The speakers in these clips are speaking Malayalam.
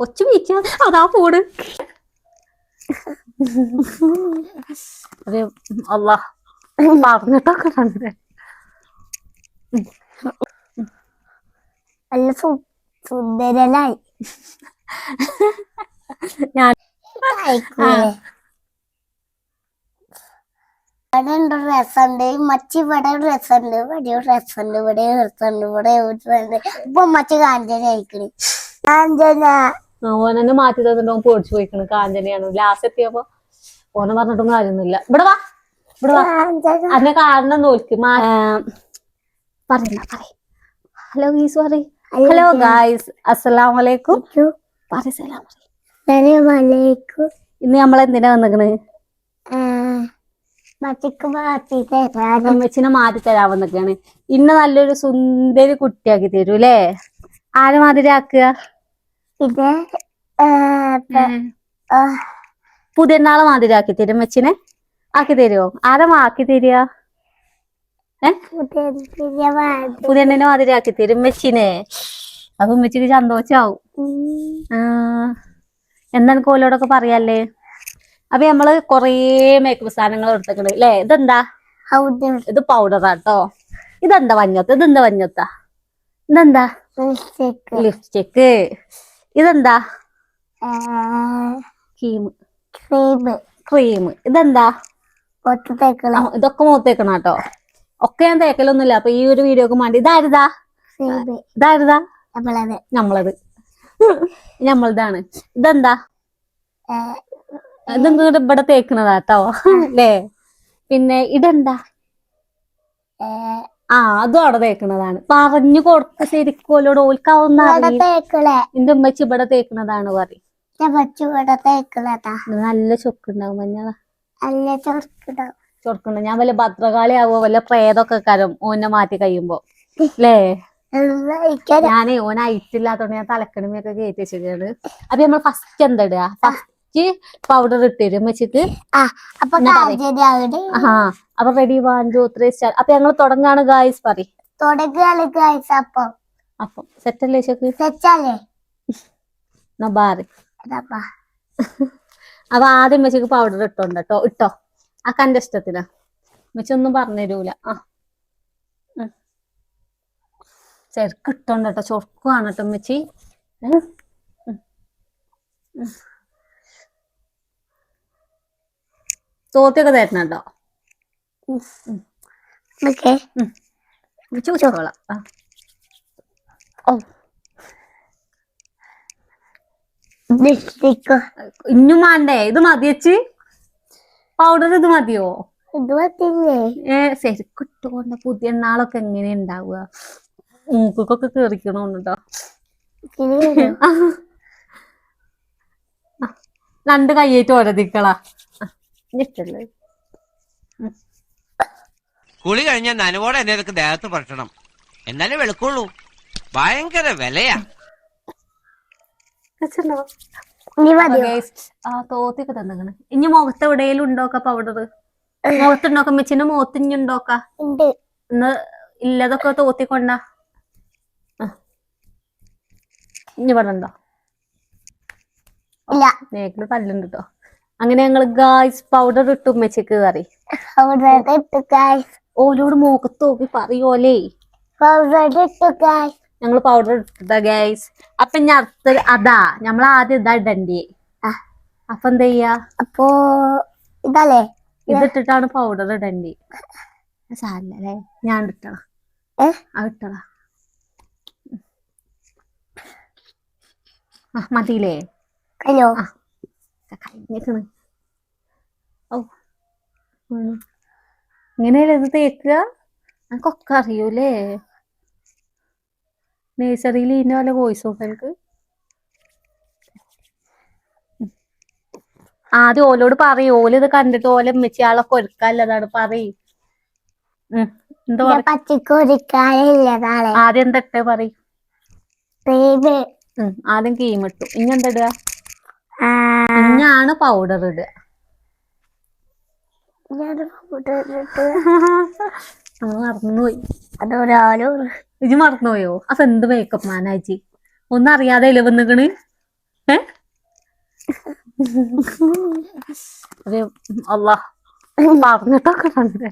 കൊച്ചു വീച്ച അതാ പോണ് അതെ അല്ല പറഞ്ഞിട്ടൊക്കെ ഉണ്ട് നല്ല സുന്ദരനായി. ഞാൻ? ഇവിടെ ഉണ്ട് രസമുണ്ട്. മച്ചി ഇവിടെ രസമുണ്ട്. ഇവിടെ രസമുണ്ട്. ഇവിടെ രസമുണ്ട്. ഇവിടെ രസമുണ്ട്. ഇപ്പൊ മച്ചി കാഞ്ചന കഴിക്കണേ കാഞ്ചന ഓനെന്നെ മാറ്റി തന്നിട്ട് ഓൻ പേടിച്ചു പോയിക്കണ്. കാഞ്ചനയാണ്. ലാസ്റ്റ് എത്തിയപ്പോ ഓനെ പറഞ്ഞിട്ടൊന്നും കാര്യമൊന്നുമില്ല. ഇവിടെ വാ. ഇവിടെ വാ. അതിനെ കാരണം നോക്ക് പറയണ്ട പറ ഹലോ ഗീസ് പറയ്. Hello guys. അസ്സലാം വലൈക്കും ഇന്ന് നമ്മൾ എന്തിനാ വന്നിക്കണ്? അമ്മച്ചിനെ മാറ്റി തരാൻ വന്നിക്കാണ്. ഇന്ന് നല്ലൊരു സുന്ദരി കുട്ടിയാക്കി തരൂല്ലേ? ആരെ മാതിരി ആക്കുക? ഇത് ഏ, ആ, പുതിയ നാളെ മാതിരി ആക്കി തരും മെച്ചിനെ ആക്കി തരുമോ ആരാ ആക്കി തരിക? പുതിയണ്ണിനെ പുതിയ പുതിയ മാതിരി ആക്കി തരും മെച്ചിനെ അപ്പൊ മെച്ചിക്ക് സന്തോഷാവും. എന്താണ് കോലോടൊക്കെ പറയാല്ലേ? അപ്പൊ നമ്മൾ കൊറേ മേക്കപ്പ് സാധനങ്ങൾ എടുത്തേക്കണ് അല്ലേ ഇതെന്താ? ഇത് പൗഡറാട്ടോ ഇതെന്താ വഞ്ഞത്ത? ഇതെന്താ വഞ്ഞത്ത? ഇതെന്താ? ലിപ്സ്റ്റിക് ലിപ്സ്റ്റിക്ക് ഇതെന്താ? ക്രീം. ക്രീം. ക്രീം. ഇതെന്താ? ഇതൊക്കെ മുഖത്തേക്കണം കേട്ടോ. ഒക്കെ ഞാൻ തേക്കലൊന്നുമില്ല. അപ്പൊ ഈ ഒരു വീഡിയോക്ക് വേണ്ടി ഇതാരുതാ? ഇതാരുതാ? നമ്മളത്. നമ്മളത്. നമ്മളതാണ് ഇതെന്താ? ഇതെന്താ ഇവിടെ തേക്കണതാട്ടോ അല്ലേ? പിന്നെ ഇതെന്താ? ആ അതും അവിടെ തേക്കണതാണ് പറഞ്ഞു കൊടുത്ത ശരിക്കും ഓലോട് ഓൽക്കാവുന്ന എന്റെ ഉമ്മച്ചി ഇവിടെ തേക്കണതാണ് പറയും. നല്ല ചൊക്കുണ്ടാവും മഞ്ഞള. നല്ല ഞാൻ വല്ല ഭദ്രകാളി ആവോ വല്ല പ്രേതൊക്കെ കരം ഓനെ മാറ്റി കഴിയുമ്പോ. അല്ലേ ഞാനേ ഓനായിട്ടില്ലാത്തോണ്ട് ഐറ്റില്ലാത്തോണ്ട് ഞാൻ തലക്കണിമയൊക്കെ കയറ്റി വെച്ചിട്ടാണ് അപ്പൊ നമ്മൾ ഫസ്റ്റ് എന്താ ഇടുക? ഫസ്റ്റ് പൗഡർ ഇട്ടുതരും വെച്ചിട്ട് ആ അപ്പൊ ready one two three start അപ്പൊ ഞങ്ങൾ തുടങ്ങാണ് ഗായ്സ് പറ തുടങ്ങാണ് കാഴ്ച അപ്പൊ. അപ്പം സെറ്റല്ലേ ശക്ക് തെച്ചാലേ നബാറ് അതപ്പാ അപ്പൊ ആദ്യം മെച്ചക്ക് പൗഡർ ഇട്ടോണ്ട് കേട്ടോ ഇട്ടോ. ആ കന്റെ ഇഷ്ടത്തിനാ മെച്ച ഒന്നും പറഞ്ഞു തരൂല. ആ. ശരിക്കും ഇട്ടോണ്ട് കേട്ടോ ചൊർക്കുവാണ് കേട്ടോ മെച്ചി തോത്തിയൊക്കെ തരണം കേട്ടോ ലിപ്സ്റ്റിക് വേണ്ടേ? ഇത് മതിയച്ച് പൗഡർ ഇത് മതിയോ? ഏ ശരിക്കും ഇട്ടുകൊണ്ട് പുതിയ നാളൊക്കെ എങ്ങനെ ഉണ്ടാവുക? മൂക്കൊക്കെ കേറിക്കണോന്നുണ്ടോ? രണ്ട് കയ്യേറ്റ് ഓരതിക്കളാ ഇഷ്ടല്ലേ കുളി കഴിഞ്ഞ നനവോടെ എന്നെ ഇതൊക്കെ ദേഹത്ത് പറ്റണം എന്നാലേ വെളുക്കുള്ളൂ. ഭയങ്കര വിലയാ. ഇനി തോത്തിയൊക്കെ മുഖത്ത് എവിടെയെങ്കിലും ഉണ്ടോക്ക പൗഡർ മുഖത്തുണ്ടോക്ക മെച്ചിന്റെ മുഖത്ത് ഇനി ഉണ്ടോക്ക ഉണ്ട്. ഇന്ന് ഇല്ലതൊക്കെ തോത്തിക്കൊണ്ട ഇനി ഇവിടെ ഉണ്ടോ ഇല്ല തല്ലുണ്ട് കേട്ടോ അങ്ങനെ ഞങ്ങൾ ഗായ്സ് പൗഡർ ഇട്ടു ഉമ്മച്ചക്ക് കറി ഓലോട് മുഖത്ത് നോക്കി പറയോലേ പൗഡർ ഇട്ടു കായ്സ് ഞങ്ങൾ പൗഡർ ഇട്ടിട്ട ഗൈസ് അപ്പൊ ഞാൻ അടുത്ത അതാ നമ്മൾ ആദ്യം ഇതാ ഇടണ്ടേ. അപ്പൊ എന്താ ചെയ്യാ? അപ്പോ ഇതല്ലേ? ഇതിട്ടിട്ടാണ് പൗഡർ ഇടണ്ടേ. സാരല്ലേ ഞാൻ ഇട്ടണ ഏ? അത് ഇട്ടള ആ മതിയില്ലേ? ഹലോ. കഴിഞ്ഞേക്കണ് ഓ ഇങ്ങനെയല്ലേ ഇത് തേക്കുക? എനിക്കൊക്കെ അറിയൂലേ നേഴ്സറിയിൽ ഇതിന്റെ വല്ല വോയിസ് ഉണ്ട് എനിക്ക് ആദ്യം ഓലോട് പറയും. ഓൽ ഇത് കണ്ടിട്ട് ഓല മെച്ചിയാളൊക്കെ ഒരുക്കാല്ലതാണ് പറയും. എന്താ ആദ്യം എന്താ പറയും. ആദ്യം കീം ഇട്ടു. ഇനി എന്താ ഇടുക? ആ ഇഞ്ഞാണ് പൗഡർ ഇടുക മറന്നുപോയി അതൊരാളും ഇജ് മറന്നുപോയോ അപ്പൊ എന്ത് മേക്കപ്പ് മാനാജി ഒന്നും അറിയാതെ ഇല്ല വന്നിക്കണ്? ഏ? ഒരു അല്ല പറഞ്ഞിട്ടൊക്കെ ഉണ്ട്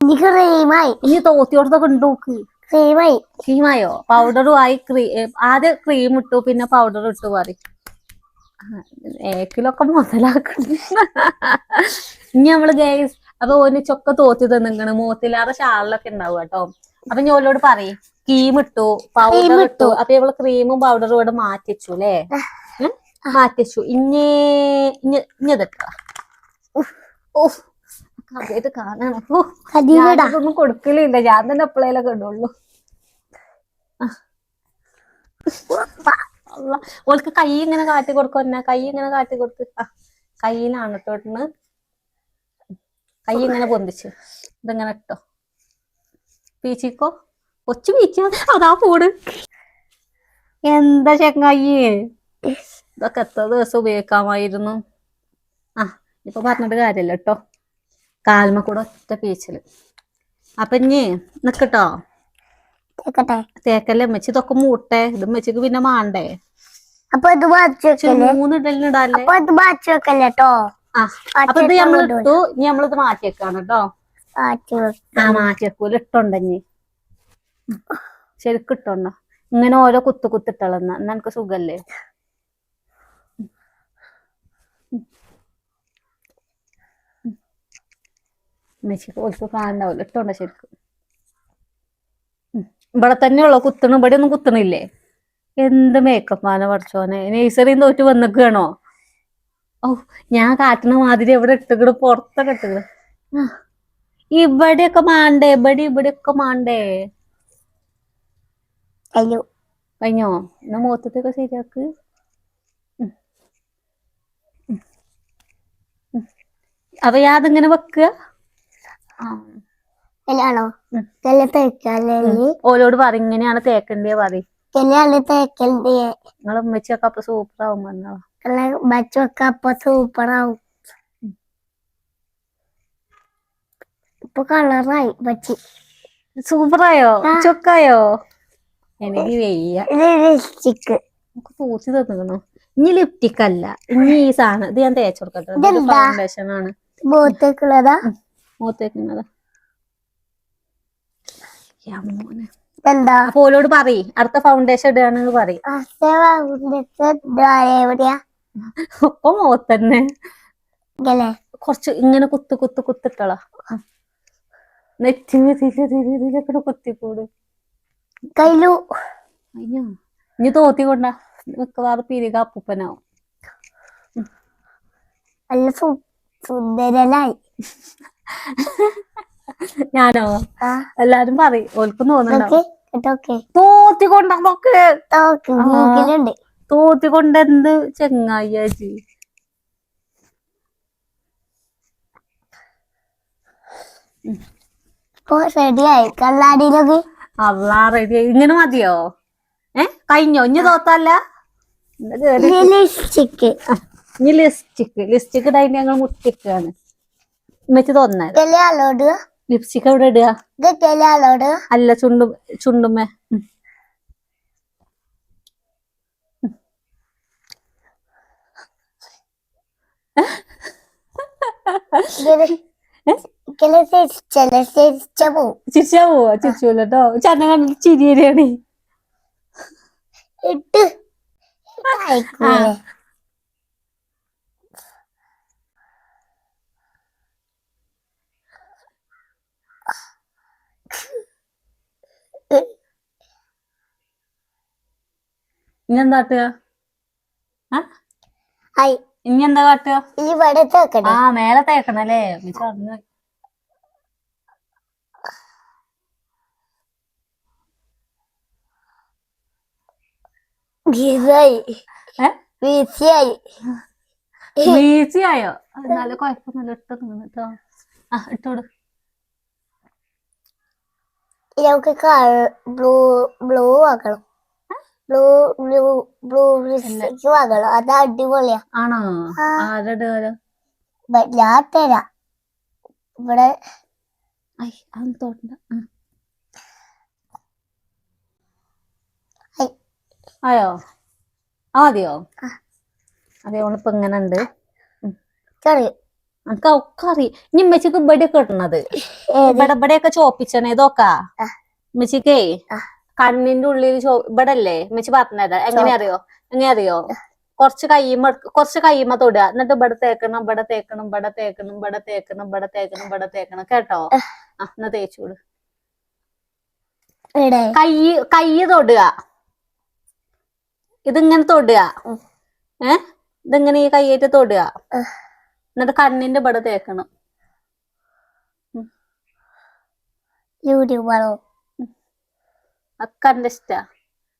ഇനി ക്രീമായി ഇനി തോത്തിയോടത്തൊക്കെ ഉണ്ട് നോക്ക്. ക്രീമായി ക്രീമായോ പൗഡറും ആയി? ക്രീ ആദ്യം ക്രീം ഇട്ടു പിന്നെ പൗഡർ ഇട്ടു പറയും. ഏക്കിലൊക്കെ മുതലാക്കുന്നു ഇനി നമ്മൾ ഗൈസ് അപ്പൊ ഓന് ചൊക്ക തോത്തി തന്നിങ്ങണ് മൂത്തില്ലാതെ ഷാളിലൊക്കെ ഉണ്ടാവും കേട്ടോ. അപ്പൊ ഞാൻ ഓലോട് പറയും ക്രീം ഇട്ടു പൗഡർ ഇട്ടു. അപ്പൊ ഇവൾ ക്രീമും പൗഡറും ഇവിടെ മാറ്റിച്ചു അല്ലേ? മാറ്റിച്ചു ഇഞ്ഞേ ഇഞ്ഞ ഇഞ്ഞതിട്ടോ ഓഹ് കഥയിട്ട് കാണണം. ഒന്നും കൊടുക്കലില്ല. ഞാൻ തന്നെ എപ്പോഴേലൊക്കെ ഇടുള്ളൂ. ഓൾക്ക് കൈ ഇങ്ങനെ കാട്ടി കൊടുക്കും എന്നാ കൈ ഇങ്ങനെ കാട്ടി കൊടുത്ത് കയ്യിലാണ് തൊട്ടിന് കൈ ഇങ്ങനെ പൊന്തിച്ച്. ഇതിങ്ങനെ ഇട്ടോ. പീച്ചിക്കോ? കൊച്ചു പീച്ച അതാ പോട് എന്താ ചെങ്ങായി? ഇതൊക്കെ എത്ര ദിവസം ഉപയോഗിക്കാമായിരുന്നു? ആ ഇപ്പൊ പറഞ്ഞിട്ട് കാര്യമില്ല കേട്ടോ കാൽമ കൂടെ ഒറ്റ പീച്ചിൽ. അപ്പൊ ഇനി നിക്കട്ടോ കേക്കട്ടെ തേക്കല്ലേ അമ്മച്ചി ഇതൊക്കെ മൂട്ടെ ഇത് അമ്മച്ചിക്ക് പിന്നെ മാണ്ടേ അപ്പൊ ഇത് മൂന്നിടലിനിടാല്ലേ അപ്പൊ ഇത് മാറ്റി വെക്കല്ലേ കേട്ടോ ആ അപ്പൊ ഇത് നമ്മൾ ഇട്ടു ഇനി നമ്മളിത് മാറ്റി വെക്കാണ് കേട്ടോ ആ മാറ്റി വെക്കൂല ഇട്ടുണ്ടെങ്കി ശരിക്കും ഇട്ടുണ്ടോ ഇങ്ങനെ ഓരോ കുത്തു കുത്തിട്ടളന്ന എന്നാ എനിക്ക് സുഖല്ലേ മെച്ചിക്ക് ഓൾക്ക് കാണണ്ടാവില്ല ഇട്ടുണ്ടോ ശരിക്കും. ഇവിടെ തന്നെയുള്ള? കുത്തണം. ഇവിടെ ഒന്നും കുത്തണില്ലേ? എന്ത് മേക്കപ്പ് ആണ് പഠിച്ചോനെ നേഴ്സറിയും തോറ്റ് വന്നിക്കുകയാണോ ഓ ഞാൻ കാട്ടണ മാതിരി എവിടെ ഇട്ടുകട പുറത്തൊക്കെ ഇട്ടുകിട് ഇവിടെയൊക്കെ മാണ്ടേ? ഇവിടെ ഇവിടെയൊക്കെ മാണ്ടേ? അയ്യോ കഴിഞ്ഞോ? എന്നാ മുഖത്തൊക്കെ ശരിയാക്ക്. അപ്പൊ ഞാൻ വെക്കുക? ആ. കല്ല തേക്കല്ലേ ഓലോട് പറ ഇങ്ങനെയാണ് തേക്കണ്ടേ പറ കല്യാണ തേക്കണ്ടേ? നിങ്ങളെ ഉമ്മച്ചൊക്കെ അപ്പൊ സൂപ്പർ ആവും പറഞ്ഞോ ബച്ചൊക്കെ അപ്പൊ സൂപ്പറാവും. ഇപ്പൊ കളറായി ബച്ചി സൂപ്പറായോ. ചൊക്കായോ? എനിക്ക് വെയ്യ. ലിപ്സ്റ്റിക്ക് നമുക്ക് പൂച്ചി തന്നിക്കണോ? ഇനി ലിപ്റ്റിക് അല്ല. ഇനി ഈ സാധനം ഇത് ഞാൻ തേച്ചു കൊടുക്കട്ടെ? ഫൗണ്ടേഷൻ ആണ്. മൂത്തേക്കുള്ളതാ? മൂത്തേക്കുന്നതാ എന്താ? പോലോട് പറയ് അടുത്ത ഫൗണ്ടേഷൻ ഇടുകയാണെന്ന് പറയും. എവിടെയാ? ഒപ്പം മുഖത്തന്നെ. കൊറച്ച് ഇങ്ങനെ കുത്ത് കുത്ത് കുത്തിട്ടോ നെറ്റിന് തിരി തിരി തിരിക്കണ കുത്തിക്കൂട്. കയ്യിലു. അയ്യോ. ഇനി തോത്തി കൊണ്ടാ. മിക്കവാറും പിരിക അപ്പൂപ്പനാവും. നല്ല സുന്ദരനായി. ഞാനോ? എല്ലാരും പറയും. ഓൽക്കും തോന്നുന്നുണ്ടാവും. തോത്തി കൊണ്ടാ തോത്തി എന്ത് ചെങ്ങായി ഇപ്പൊ റെഡിയായി കണ്ണാടിയിലൊക്കെ അള്ളാ ഇങ്ങനെ മതിയോ? ഏ? കഴിഞ്ഞോ? ഇഞ്ഞു തോത്തല്ല. ലിപ്സ്റ്റിക്ക് ഇനി ലിസ്റ്റിക്ക് ലിസ്റ്റിക്ക് ഇടാൻ ഞങ്ങൾ മുട്ടിക്കാണ്. ഇമ്മച്ച് തോന്നാൽ കല്യാണോട് ലിപ്സ്റ്റിക്ക് എവിടെ ഇടുക? അല്ല ചുണ്ടും ചുണ്ടുമ്മേ. ചിരിച്ചാ പോവാ ചിരിച്ചൂല കേട്ടോ ചന്ന കണ്ടിട്ട് ചിരി ഇട്ട്. ഇനി എന്താ കാട്ടുക ഇനി എന്താ കാട്ടുക ഇവിടെ തേക്കണേ ആ മേലെ തേക്കണം അല്ലേ ഈസി ആയോ എന്നാലും കുഴപ്പമൊന്നുമില്ല. ഇട്ട് നിന്നിട്ടോ ആ ഇട്ടോട് ബ്ലൂ ബ്ലൂ ആക്കണം. ബ്ലൂ ബ്ലൂ ബ്ലൂ വാങ്ങണം അത് അടിപൊളിയാ. ആണോ? ആ. ആരുടെ ഞാൻ തരാം. ഇവിടെ തോട്ടണ്ട. ആയോ? ആ മതിയോ? അതെ ഓളിപ്പോ ഇങ്ങനെ ഉണ്ട് എനിക്ക് ഒക്കെ അറിയാം. ഇനി ഉമ്മച്ചിക്ക് ഇവിടെയൊക്കെ ഇടണത്. ഏത്? ഇവിടെ ഇവിടെയൊക്കെ ചോപ്പിച്ചണേ ഇതൊക്കെ. ആ. കണ്ണിന്റെ ഉള്ളിൽ ചോ ഇവിടെ അല്ലേ ഉമ്മച്ചി പറഞ്ഞത്. എങ്ങനെ അറിയോ എങ്ങനെ അറിയോ കുറച്ച് കയ്യുമ്മ കുറച്ച് കയ്യുമ്മ തൊടുക. എന്നിട്ട് ഇവിടെ തേക്കണം ഇവിടെ തേക്കണം ഇവിടെ തേക്കണം ഇവിടെ തേക്കണം ഇവിടെ തേക്കണം ഇവിടെ തേക്കണം. കേട്ടോ? ആ എന്നാ തേച്ചൂട് കയ്യ് കൈ കൈ തൊടുക. ഇതിങ്ങനെ തൊടുക. ഏ? ഇതിങ്ങനെ ഈ കയ്യേറ്റ് തൊടുക. എന്നിട്ട് കണ്ണിന്റെ ഇവിടെ തേക്കണം. യൂട്യൂബാണോ ഒക്കെ എന്റെ ഇഷ്ടാ.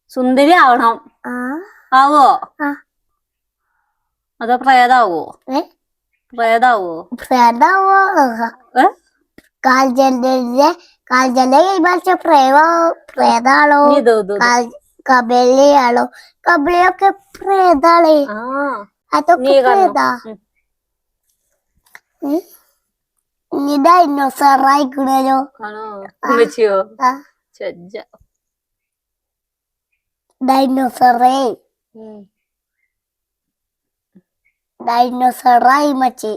സുന്ദരി ആവണം. ആവോ? അതോ പ്രേതാവോ? പ്രേതാവോ? പ്രേതാവോ? കാൽജന്റെ കാൽജന്റെ കൈമാറ്റ പ്രേമ കബലിയൊക്കെ പ്രേതാളേ? അതൊക്കെ. പ്രേതാ. ആണോ? ചെജ്ജ ഡൈനോസറേ ഡൈനോസറായി മച്ചി.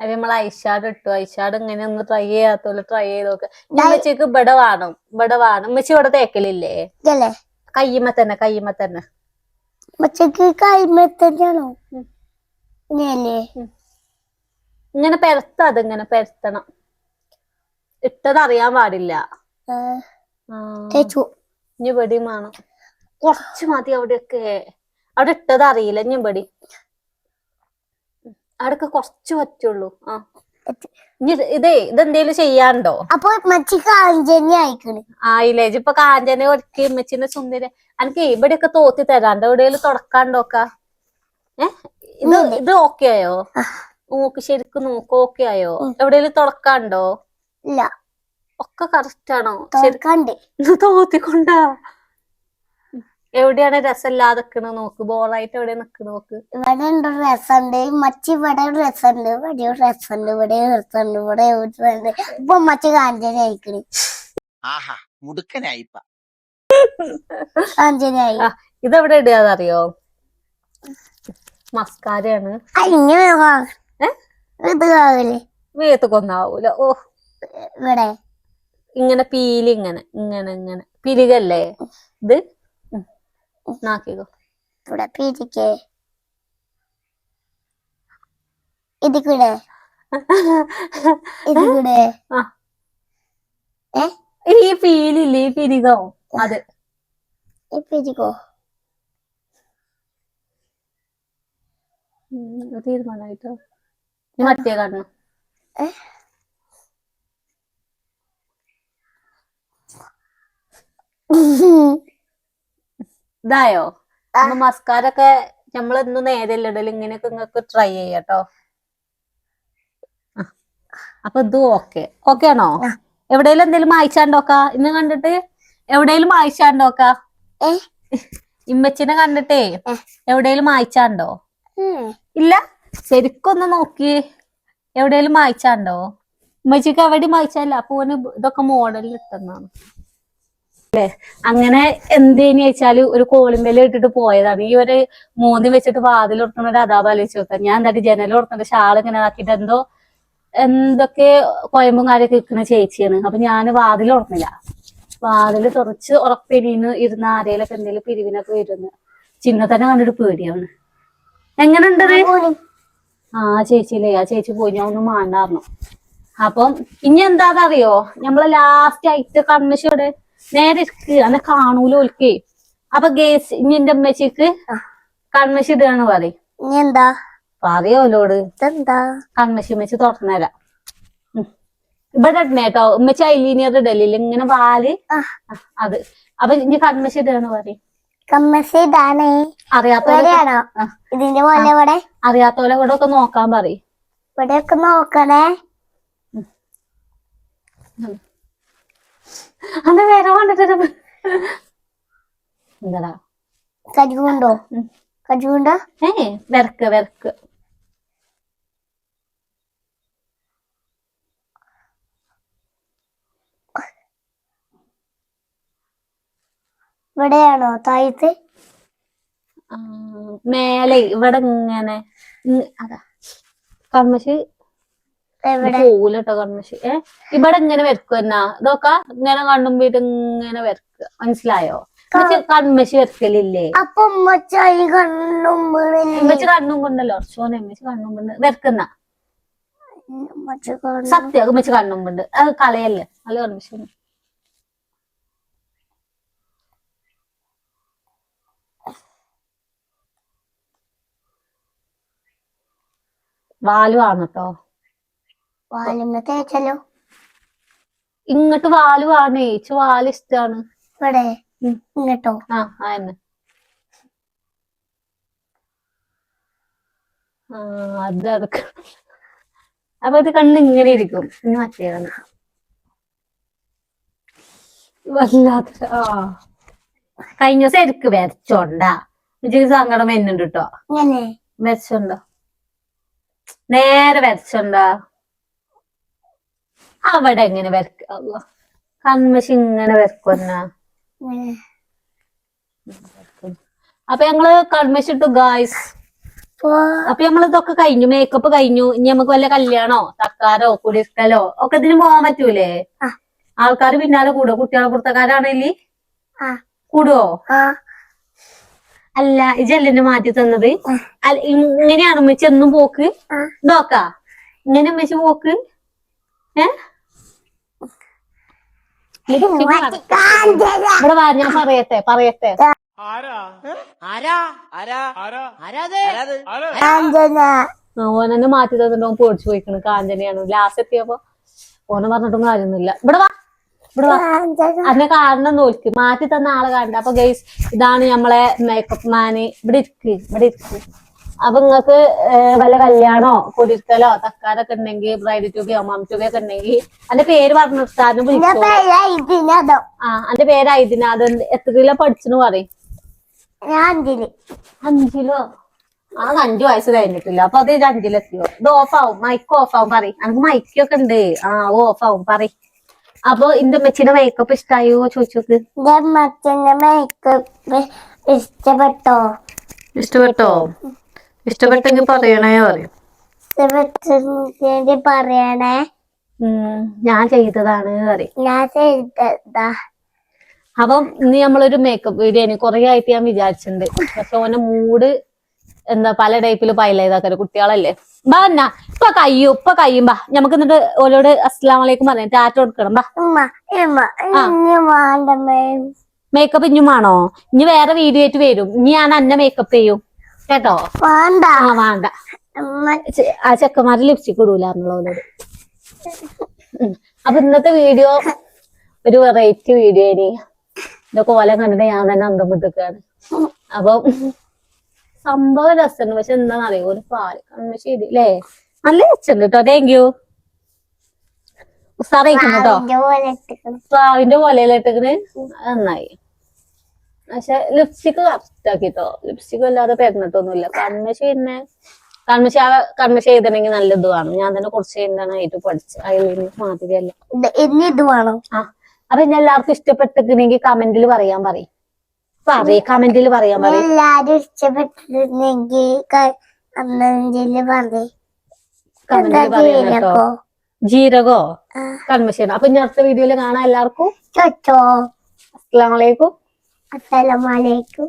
അത് നമ്മൾ ഐഷാഡ് ഇട്ടു. ഐഷാഡ് ഇങ്ങനെ ഒന്ന് ട്രൈ ചെയ്യാത്തോലെ ട്രൈ ചെയ്ത് നോക്ക്. ഉമ്മച്ചിക്ക് ഇവിടെ വേണം. ഇവിടെ വേണം. ഉമ്മച്ചി ഇവിടെ തേക്കലില്ലേ? കയ്യമ്മ തന്നെ കയ്യമ്മ തന്നെ. മച്ചക്ക് കയ്യമ്മ തന്നെയാണോ? ഇങ്ങനെ പെരത്ത അത് ഇങ്ങനെ പെരത്തണം. ഇട്ടത് അറിയാൻ പാടില്ല ഇനി വെടിയും വേണം. കുറച്ച് മതി അവിടെയൊക്കെ. അവിടെ ഇട്ടത് അറിയില്ല ഇനി ഇവിടെ. അവിടെയൊക്കെ കുറച്ച് പറ്റുള്ളൂ. ആ. ഇത് ഇതേ ഇതെന്തേലും ചെയ്യാണ്ടോ അപ്പൊ ആയില്ലേ? ഇപ്പൊ കാഞ്ചന ഒരുക്കി ഉമ്മച്ചിന്റെ സുന്ദര. എനിക്ക് ഇവിടെയൊക്കെ തോത്തി തരാണ്ട് എവിടെയെങ്കിലും തുടക്കാണ്ടോക്ക ഏ? ഇത് ഇത് ഓക്കെ ആയോ? നോക്ക് ശരിക്കും നോക്ക് ഓക്കെ ആയോ? എവിടെയെങ്കിലും തുടക്കാണ്ടോ ഇല്ല. ഒക്കെ കറക്റ്റ് ആണോ? ശരി ഇത് തോത്തിക്കൊണ്ടാ? എവിടെയാണ് രസമില്ലാതെ നിക്കണ നോക്ക്? ബോളായിട്ട് എവിടെ നിക്കണ നോക്ക്? ഇവിടെ ഉണ്ട് രസമുണ്ട്. മച്ചി ഇവിടെ രസമുണ്ട്. ഇവിടെ രസമുണ്ട്. ഇവിടെ രസമുണ്ട്. ഇവിടെ രസമുണ്ട്. ഇപ്പൊ മച്ചി കാഞ്ചന ആയിക്കണ്. ആഹാ മുടുക്കനായിപ്പ. കാഞ്ചനി ആയി. ആ, ഇതെവിടെ ഇടുകയെന്നറിയോ മസ്കാരയാണ്. അലിഞ്ഞ ഏ? ഇത് കാവൽ വേത്ത് കൊന്നാവൂല. ഓ. ഇവിടെ. ഇങ്ങനെ പീലി ഇങ്ങനെ ഇങ്ങനെ ഇങ്ങനെ. പിരികല്ലേ? ഇത്? നാക്കിക്കോ ഇവിടെ പിരിക്കേ ഇതിക്കൂടെ? ഇതിക്കൂടെ? ആ. ഏ? ഈ പീലില്ലേ ഈ പിരികോ അത്. ഈ അത് തീരുമാനമായിട്ടോ? ഇനി മറ്റേ കാണണം. ഏ? ഇതായോ? മസ്കാരൊക്കെ നമ്മളെന്നും ഇന്ന് ഇടൽ ഇങ്ങനെയൊക്കെ നിങ്ങൾക്ക് ട്രൈ ചെയ്യാട്ടോ. അപ്പൊ ഇത് ഓക്കെ ഓക്കെ ആണോ? എവിടെയെങ്കിലും എന്തെങ്കിലും വായിച്ചാണ്ടോക്ക ഇന്ന് കണ്ടിട്ട്? എവിടെയെങ്കിലും വായിച്ചാണ്ടോക്ക ഇമ്മച്ചിനെ കണ്ടിട്ടേ? എവിടെയെങ്കിലും വായിച്ചാണ്ടോ ഇല്ല. ശരിക്കൊന്ന് നോക്കി. എവിടെയെങ്കിലും വായിച്ചാണ്ടോ ഉമ്മച്ചിക്ക് എവിടെയും മായിച്ചല്ല അപ്പൊ ഇതൊക്കെ മോഡലിൽ ഇട്ടെന്നാണ്. അല്ലേ അങ്ങനെ എന്തേന്ന് വെച്ചാൽ ഒരു കോളിമ്പൽ ഇട്ടിട്ട് പോയതാണ്. ഈ ഒരു മൂന്നി വെച്ചിട്ട് വാതിൽ ഉറക്കുന്ന ഒരു അതാപ ആലോചിച്ച് നോക്കാം. ഞാൻ എന്തായിട്ട് ജനൽ ഉറക്കണ്ട ഷാൾ ഇങ്ങനെ ആക്കിയിട്ട് എന്തോ എന്തൊക്കെ കോയമ്പും കാര്യമൊക്കെ ഇരിക്കുന്ന ചേച്ചിയാണ്. അപ്പൊ ഞാൻ വാതിൽ ഉറക്കില്ല വാതിൽ തുറച്ച് ഉറപ്പിരിന്ന് ഇരുന്ന ആരേലൊക്കെ എന്തെങ്കിലും പിരിവിനൊക്കെ വരുന്നു. ചിന്ന തന്നെ കണ്ടിട്ട് പേടിയാണ്. എങ്ങനെയുണ്ട് ആ ചേച്ചിയില്ലേ. ആ ചേച്ചി പോയി. ഞാൻ ഒന്ന് മാണ്ടായിരുന്നു അപ്പം ഇനി എന്താന്നറിയോ നമ്മളെ ലാസ്റ്റ് ആയിട്ട് കണ്ണശോടെ നേരെ ഇരിക്ക് അന്നെ കാണൂല ഒൽക്കേ അപ്പൊ ഗേസ് ഇനി എന്റെ അമ്മച്ചിക്ക് കണ്ണശി ഇടുകയാണ് പറയും. ഇനി എന്താ? പറയോലോട് ഉമ്മച്ചി തുറന്നുതരാം ഉം. ഇവിടെ ഇടണേട്ടോ. ഉമ്മച്ചി ഐലീനിയർ ഇടലില്ല ഇങ്ങനെ വാൽ. അത്. അപ്പൊ ഇനി കണ്ണശി ഇടുകയാണ് പറയും. കമ്മസി ഇതാണ് അറിയാത്തോലെ ഇവിടെയാണോ? ആ. ഇതിന്റെ പോലെ ഇവിടെ? ഒക്കെ നോക്കാൻ പറയും. ഇവിടെ ഒക്കെ നോക്കണേ അന്ന് വേറെ കണ്ടിട്ട് എന്താടാ? കജുണ്ടോ ഉം. കരുവുണ്ടോ ഏ വിറക്ക് വിറക്ക്. ഇവിടെയാണോ താഴത്തെ? മേലെ ഇവിടെ ഇങ്ങനെ അതാ. കൺമശി കേട്ടോ കൺമശി ഏ? ഇവിടെ ഇങ്ങനെ വരക്കുക എന്നാ? ഇതൊക്കെ ഇങ്ങനെ കണ്ണുമ്പോ ഇത് ഇങ്ങനെ വരക്കുക മനസ്സിലായോ? കൺമശി വരക്കലില്ലേ? അപ്പൊ കണ്ണും? ഉമ്മച്ചി കണ്ണും കൊണ്ടല്ലോ ചോനെ ഉമ്മച്ചി കണ്ണും കൊണ്ട് വരക്കുന്ന കണ്ണും സത്യം ഉമ്മച്ചി കണ്ണും കൊണ്ട് അത് കളയല്ലേ? നല്ല കൺമശി വാലു ആണ് കേട്ടോ വാലുമ്മ തേച്ചല്ലോ ഇങ്ങോട്ട് വാൽ വാണേ. ഇച്ച് വാൽ ഇഷ്ടാണ്. ഇവിടെ. ഇങ്ങട്ടോ. ആ അതന്നെ ആ അത് അതൊക്കെ. അപ്പൊ ഇത് കണ്ണ് ഇങ്ങനെ ഇരിക്കും. ഇനി മറ്റേതാണ് വല്ലാത്ത ആ. കഴിഞ്ഞ ദിവസം എനിക്ക് വരച്ചോണ്ടാ. എനിക്ക് സങ്കടം വരുന്നുണ്ട് കേട്ടോ വരച്ചോണ്ടോ? നേരെ വരച്ചോണ്ടാ. അവിടെ എങ്ങനെ വരക്ക? അള്ളാ. കൺമശി ഇങ്ങനെ വരക്കുന്ന. അപ്പൊ ഞങ്ങൾ കൺമശിട്ടു ഗായ്സ് അപ്പൊ നമ്മൾ ഇതൊക്കെ കഴിഞ്ഞു മേക്കപ്പ് കഴിഞ്ഞു. ഇനി നമുക്ക് വല്ല കല്യാണോ തക്കാരോ കുടിക്കലോ ഒക്കെ ഇതിന് പോവാൻ പറ്റൂലേ. ആൾക്കാർ പിന്നാലെ കൂടുവോ കുട്ടികളെ പുറത്തക്കാരാണേൽ ആ. കൂടുവോ? അല്ല ഈ ജെല്ലിനെ മാറ്റി തന്നത്. അല്ല, ഇങ്ങനെയാണ് ഉമ്മച്ചി എന്നും പോക്ക്? നോക്കാ ഇങ്ങനെ ഉമ്മച്ചി പോക്ക്? ഏ? ഇവിടെ വാ ഞാൻ പറയട്ടെ പറയട്ടെ. ഓനെന്നെ മാറ്റി തന്നിട്ട് ഓൻ പേടിച്ചു പോയിക്കണ്. കാഞ്ചനയാണ്. ലാസ്റ്റ് എത്തിയപ്പോ ഓനെ പറഞ്ഞിട്ടൊന്നും കാര്യമൊന്നുമില്ല. ഇവിടെ വാ ഇവിടെ വാ. അതിനെ കാരണം നോക്കി മാറ്റി തന്ന ആളെ കാണണ്ട അപ്പൊ ഗൈസ് ഇതാണ് നമ്മളെ മേക്കപ്പ് മാന് ഇവിടെ ഇരിക്ക് ഇവിടെ ഇരിക്ക്. അപ്പൊ നിങ്ങക്ക് വല്ല കല്യാണോ? കുടിരിക്കലോ തക്കാരൊക്കെ ഉണ്ടെങ്കിൽ ബ്രൈഡ് ട്യൂബിയോ മം ട്യൂബിയോ ഒക്കെ ഉണ്ടെങ്കിൽ എന്റെ പേര് പറഞ്ഞു സാറിന് എന്റെ ആ അന്റെ പേര് ഐദിന അത് എത്ര കിലോ പഠിച്ചെന്ന് പറയും? ഞാൻ അഞ്ചിൽ. ആ അഞ്ചു വയസ്സ് കഴിഞ്ഞിട്ടില്ല. അപ്പൊ അത് ഇത് അഞ്ചിലെത്തിയോ ഇത് ഓഫ് ആവും. മൈക്ക് ഓഫ് ആവും. പറയും. എനിക്ക് മൈക്കൊക്കെ ഉണ്ട്. ആ ഓഫ് ആവും. പറയും. അപ്പൊ ഇന്റെ മെച്ചിന്റെ മേക്കപ്പ് ഇഷ്ടായോ? ചോദിച്ചോക്ക്. എന്റെ മേക്കപ്പ് ഇഷ്ടപ്പെട്ടോ? ഇഷ്ടപ്പെട്ടോ? ഇഷ്ടപ്പെട്ടെങ്കിൽ പറയണേ പറയും. ഇഷ്ടപ്പെട്ടെങ്കിൽ പറയണേ. ഞാൻ ചെയ്തതാണ് പറയും. ഞാൻ ചെയ്തതാ. അപ്പം ഇനി നമ്മളൊരു മേക്കപ്പ് വീഡിയോ കുറെ ആയിട്ട് ഞാൻ വിചാരിച്ചിട്ടുണ്ട്. പക്ഷെ ഓന്റെ മൂഡ് എന്താ പല ടൈപ്പിൽ പൈല ഇതാക്കാറ് കുട്ടികളല്ലേ. ബാ എന്നാ. ഇപ്പൊ കയ്യും ഇപ്പൊ കയ്യും. ബാ നമുക്ക് എന്നിട്ട് ഓരോട് അസ്ലാമലേക്കും വലൈക്കും പറയാം ടാറ്റ കൊടുക്കണം. ബാ. മേക്കപ്പ് ഇഞ്ഞുമാണോ ഇനി വേറെ വീഡിയോ ആയിട്ട് വരും. ഇനി ഞാൻ അന്നെ മേക്കപ്പ് ചെയ്യും. കേട്ടോ? വേണ്ട. ആ വേണ്ട. ആ ചെക്കന്മാര് ലിപ്സ്റ്റിക് ഇടൂലാർന്നുള്ളവരോട് അപ്പൊ ഇന്നത്തെ വീഡിയോ ഒരു വെറൈറ്റി വീഡിയോ ഇനി. ഇതൊക്കെ ഓല കണ്ടിട്ട് ഞാൻ തന്നെ അന്തം വിട്ടിക്കാണ്. അപ്പൊ സംഭവം രസമുണ്ട്. പക്ഷെ എന്താണെന്നറിയോ? ഒരു പാൽ കണ്ണ് ശരി അല്ലേ നല്ല രസമുണ്ട് കേട്ടോ താങ്ക് യു ഉസാറായിക്കുന്നു കേട്ടോ അതിന്റെ പോലെ ഇട്ടിക്കണം. നന്നായി. പക്ഷെ ലിപ്സ്റ്റിക് കറക്റ്റ് ആക്കിട്ടോ ലിപ്സ്റ്റിക് വല്ലാതെ പെരുന്നിട്ടൊന്നുമില്ല. കൺമശി പിന്നെ കൺമശി ആ കൺമശി ചെയ്തിട്ടുണ്ടെങ്കിൽ നല്ല ഇത് വേണം. ഞാൻ തന്നെ കുറച്ച് കഴിഞ്ഞായിട്ട് പഠിച്ചു അതിൽ മാതിരിയല്ല ഇത് ഇനി ഇത് വേണം? ആ. അപ്പൊ ഇനി എല്ലാവർക്കും ഇഷ്ടപ്പെട്ടിരുന്നെങ്കിൽ കമന്റിൽ പറയാൻ പറയും. പറയ് കമന്റിൽ പറയാൻ പറയും. എല്ലാരും ഇഷ്ടപ്പെട്ടിരുന്നെങ്കിൽ കമന്റിൽ കേട്ടോ. ജീരകോ? കൺമശിയാണ് അപ്പൊ ഇനി അടുത്ത വീഡിയോയിൽ കാണാം എല്ലാവർക്കും. ചൊച്ചോ അസ്സലാമലൈക്കും അസ്സലാമലൈക്കും